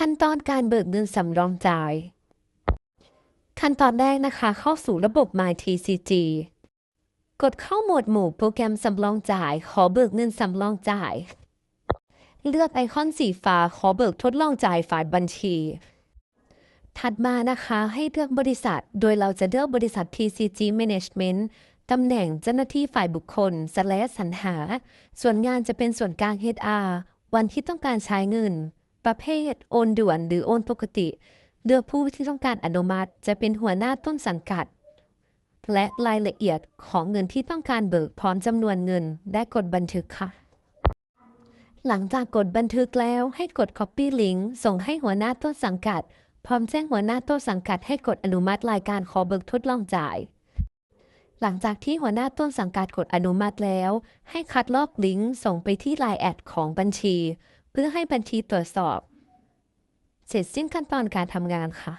ขั้นตอนการเบิกเงินสำรองจ่าย ขั้นตอนแรกนะคะ เข้าสู่ระบบ MyTCG กดเข้าโหมวดหมู่โปรแกรมสำรองจ่าย ขอเบิกเงินสำรองจ่าย เลือกไอคอนสีฟ้าขอเบิกทดลองจ่ายฝ่ายบัญชี ถัดมานะคะให้เลือกบริษัท โดยเราจะเลือกบริษัท TCG Management ตำแหน่งเจ้าหน้าที่ฝ่ายบุคคลสและสรรหา ส่วนงานจะเป็นส่วนกลาง HR วันที่ต้องการใช้เงิน ประเภทโอนด่วนหรือโอนปกติเลือกผู้ที่ต้องการอนุมัติจะเป็นหัวหน้าต้นสังกัด และรายละเอียดของเงินที่ต้องการเบิกพร้อมจำนวนเงินได้กดบันทึกค่ะ หลังจากกดบันทึกแล้วให้กด Copy Link ส่งให้หัวหน้าต้นสังกัด พร้อมแจ้งหัวหน้าต้นสังกัดให้กดอนุมัติรายการขอเบิกทดลองจ่าย หลังจากที่หัวหน้าต้นสังกัดกดอนุมัติแล้ว ให้คัดลอกลิงก์ส่งไปที่ไลน์แอดของบัญชี เพื่อให้บัญชีตรวจสอบ เสร็จสิ้นขั้นตอนการทำงานค่ะ